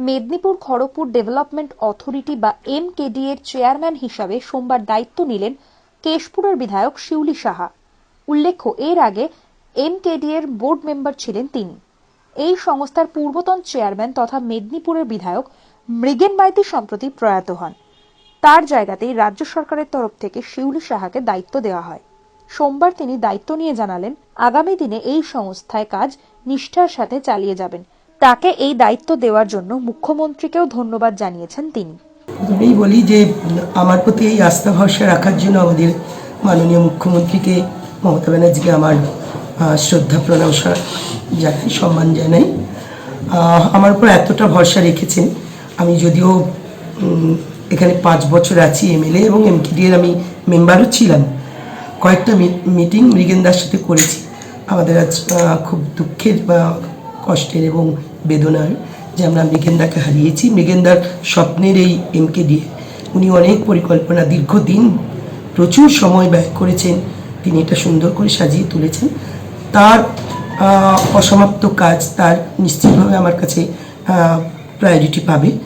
Medinipur Kharagpur development authority বা MKD এর chairman হিসাবে সোমবার দায়িত্ব নিলেন কেশপুরের বিধায়ক শিউলি সাহা। উল্লেখ্য, এর আগে এমকেডি এর বোর্ড মেম্বার ছিলেন তিনি। এই সংস্থার পূর্বতন চেয়ারম্যান তথা মেদিনীপুরের বিধায়ক মৃগেন মাইতি সম্প্রতি প্রয়াত হন। তার জায়গাতেই রাজ্য সরকারের তরফ থেকে শিউলি সাহাকে দায়িত্ব দেওয়া হয়। সোমবার তিনি দায়িত্ব নিয়ে জানালেন, আগামী দিনে এই সংস্থায় কাজ নিষ্ঠার সাথে চালিয়ে যাবেন। তাকে এই দায়িত্ব দেওয়ার জন্য মুখ্যমন্ত্রীকেও ধন্যবাদ জানিয়েছেন তিনি। প্রথমেই বলি যে, আমার প্রতি এই আস্থা, ভরসা রাখার জন্য আমাদের মাননীয় মুখ্যমন্ত্রীকে মমতা ব্যানার্জিকে আমার শ্রদ্ধা, প্রণাম জানাই, সম্মান জানাই। আমার উপর এতটা ভরসা রেখেছেন। আমি যদিও এখানে পাঁচ বছর আছি এমএলএ এবং এমকিডি এর আমি মেম্বারও ছিলাম। কয়েকটা মিটিং মৃগেন্দার সাথে করেছি। আমাদের আজ খুব দুঃখের বা কষ্টের এবং বেদনার যে আমরা মৃগেন্দাকে হারিয়েছি। মৃগেন্দার স্বপ্নের এই এমকে দিয়ে উনি অনেক পরিকল্পনা দীর্ঘদিন প্রচুর সময় ব্যয় করেছেন। তিনি এটা সুন্দর করে সাজিয়ে তুলেছেন। তার অসমাপ্ত কাজ তার নিশ্চিতভাবে আমার কাছে প্রায়োরিটি পাবে।